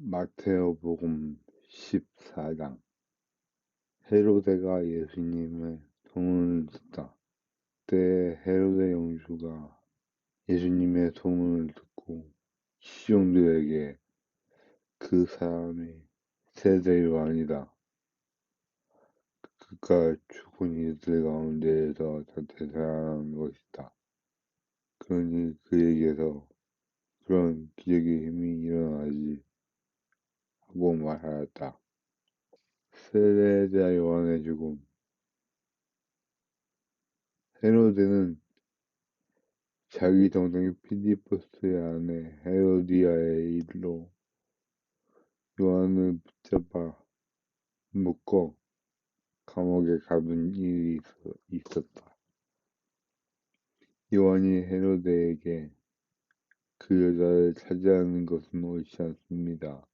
마테오복음 14장 헤로데가 예수님의 소문을 듣다. 그때 헤로데 영주가 예수님의 소문을 듣고 시종들에게 그 사람이 세대 요한이다. 그가 죽은 이들 가운데에서 되살아난 것이다. 그러니 그에게서 그런 기적의 힘이 일어나지 하고 말하였다. 세례자 요한의 죽음 헤로데는 자기 동생 피디포스의 아내 헤로디아의 일로 요한을 붙잡아 묶어 감옥에 가둔 일이 있었다. 요한이 헤로데에게 그 여자를 차지하는 것은 옳지 않습니다.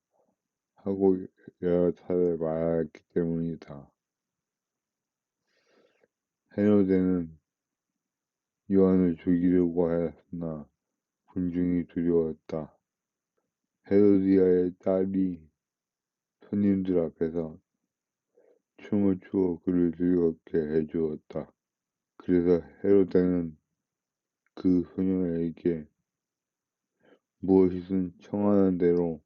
하고 여러 차례 말했기 때문이다. 헤로데는 요한을 죽이려고 하였으나 군중이 두려웠다. 헤로디아의 딸이 손님들 앞에서 춤을 추어 그를 즐겁게 해주었다. 그래서 헤로데는 그 소녀에게 무엇이든 청하는 대로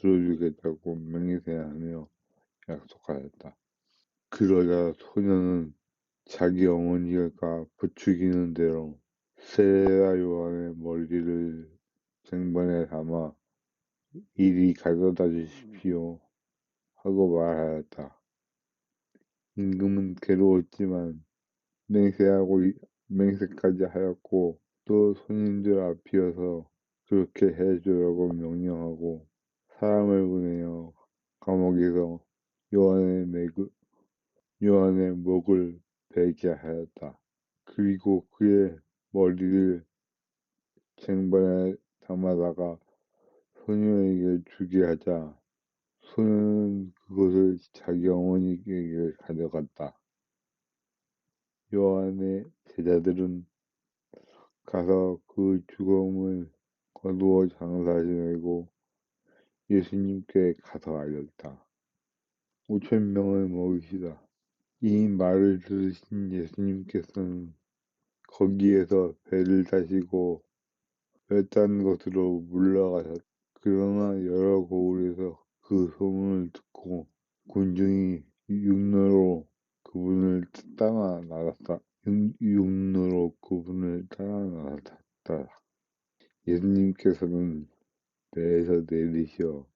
들어주겠다고 맹세하며 약속하였다. 그러자 소녀는 자기 어머니가 부추기는 대로 세라 요한의 머리를 쟁반에 담아 이리 가져다 주십시오 하고 말하였다. 임금은 괴로웠지만 맹세하고 맹세까지 하였고 또 손님들 앞이어서 그렇게 해주라고 명령하고 사람을 보내어 감옥에서 요한의 매그, 요한의 목을 베게 하였다. 그리고 그의 머리를 쟁반에 담아다가 소녀에게 주게 하자 소녀는 그것을 자기 어머니에게 가져갔다. 요한의 제자들은 가서 그 죽음을 거두어 장사 지내고 예수님께 가서 알렸다. 오천 명을 먹이시다. 이 말을 들으신 예수님께서는 거기에서 배를 타시고 외딴 곳으로 물러가셨다. 그러나 여러 고을에서 그 소문을 듣고 군중이 육로로 그분을 따라 나갔다. 육로로 그분을 따라 나갔다. 예수님께서는 배에서 내리시어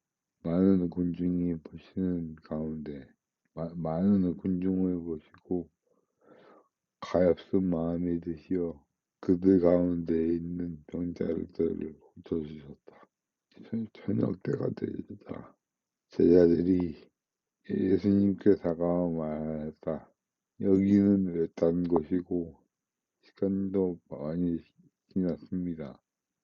많은 군중이 보시는 가운데 마, 많은 군중을 보시고 가엾은 마음이 드시어 그들 가운데 있는 병자들을 고쳐주셨다. 저녁 때가 되자 제자들이 예수님께 다가와 말했다. 여기는 외딴 곳이고 시간도 많이 지났습니다.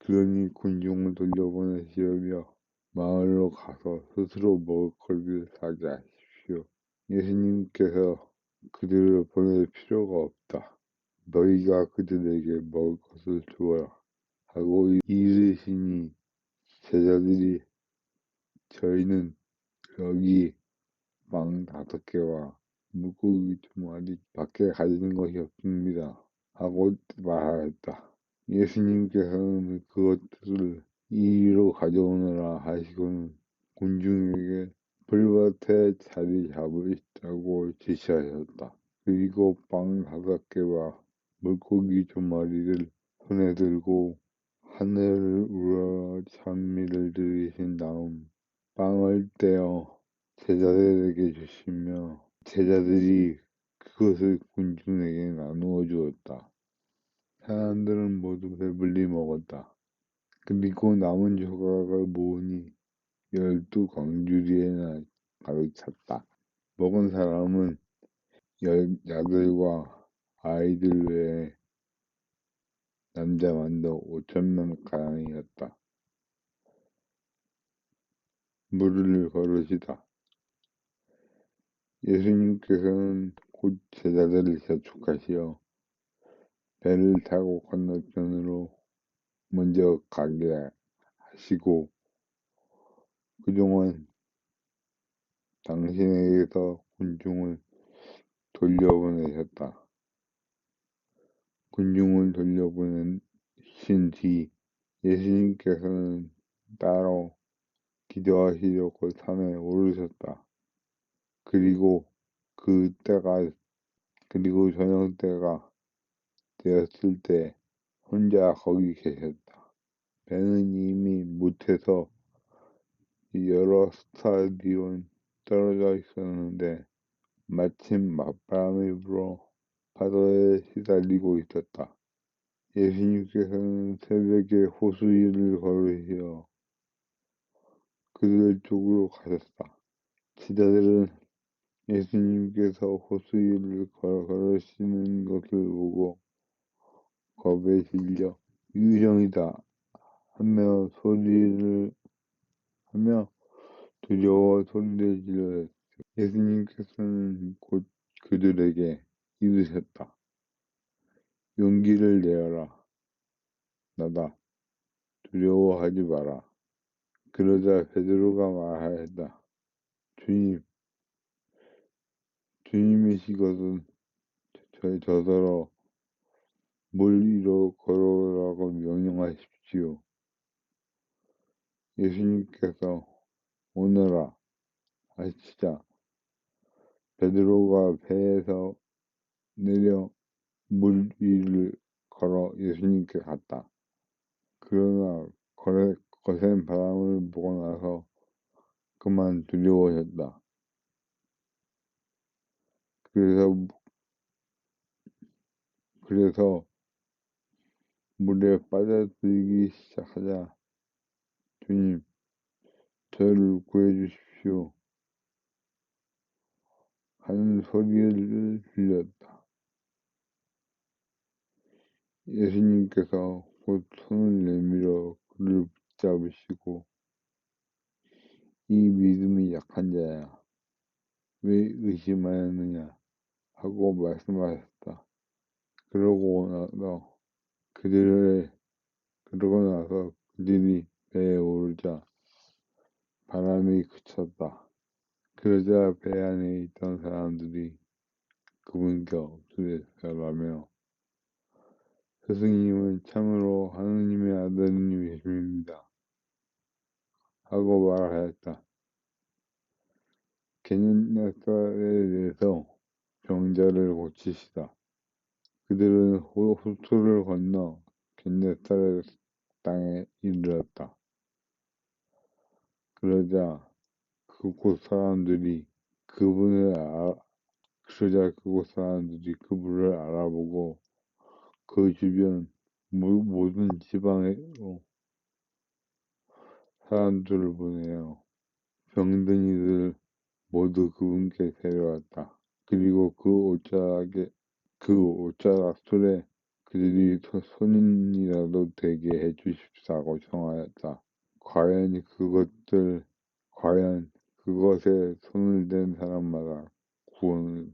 그러니 군중을 돌려보내시려며 마을로 가서 스스로 먹을 것을 사게 하십시오. 예수님께서 그들을 보낼 필요가 없다. 너희가 그들에게 먹을 것을 주어라. 하고 이르시니 제자들이 저희는 여기 빵 다섯 개와 물고기 두 마리 밖에 가지는 것이 없습니다. 하고 말하였다. 예수님께서는 그것들을 이리로 가져오느라 하시고는 군중에게 불밭에 자리 잡으시다고 지시하셨다. 그리고 빵 다섯 개와 물고기 두 마리를 손에 들고 하늘을 우러 찬미를 들으신 다음 빵을 떼어 제자들에게 주시며 제자들이 그것을 군중에게 나누어 주었다. 사람들은 모두 배불리 먹었다. 그리고 남은 조각을 모으니 열두 광주리에나 가득 찼다. 먹은 사람은 여자들과 아이들 외에 남자만도 오천 명 가량이었다. 물을 걸으시다. 예수님께서는 곧 제자들을 재촉하시어 배를 타고 건너편으로 먼저 가게 하시고 그동안 당신에게서 군중을 돌려보내셨다. 군중을 돌려보내신 뒤 예수님께서는 따로 기도하시려고 산에 오르셨다. 그리고 그 때가 그리고 저녁 때가 되었을 때 혼자 거기 계셨다. 배는 이미 못해서 여러 스타디온 떨어져 있었는데 마침 맞바람이 불어 파도에 시달리고 있었다. 예수님께서는 새벽에 호수 위를 걸으시어 그들 쪽으로 가셨다. 지자들은 예수님께서 호수 위를 걸으시는 것을 보고 겁에 질려 유정이다 하며 소리를 하며 두려워 소리를 질렀다. 예수님께서는 곧 그들에게 이르셨다. 용기를 내어라. 나다. 두려워하지 마라. 그러자 베드로가 말하였다. 주님, 주님이시거든 저희 저더러 물 위로 걸어오라고 명령하십시오. 예수님께서 오너라 하시자 베드로가 배에서 내려 물 위를 걸어 예수님께 갔다. 그러나 거센 바람을 보고 나서 그만 두려워졌다. 그래서 그래서 물에 빠져들기 시작하자 주님 저를 구해주십시오 하는 소리를 들렸다. 예수님께서 곧 손을 내밀어 그를 붙잡으시고 이 믿음이 약한 자야 왜 의심하였느냐 하고 말씀하셨다. 그러고 나서 그들의 그러고 나서 그들이 배에 오르자 바람이 그쳤다. 그러자 배 안에 있던 사람들이 그분께 엎드려라며 스승님은 참으로 하느님의 아들님이십니다. 하고 말하였다. 개념약살에 대해서 병자를 고치시다. 그들은 호수를 건너 겐네사렛 땅에 이르렀다. 그러자 그곳 사람들이 그분을 아, 그러자 그곳 사람들이 그분을 알아보고 그 주변 모든 지방으로 사람들을 보내어 병든 이들 모두 그분께 데려왔다. 그리고 그 옷자락에 그 옷자락 술에 그들이 손인이라도 되게 해 주십사고 청하였다. 과연 그것들 과연 그것에 손을 댄 사람마다 구원을.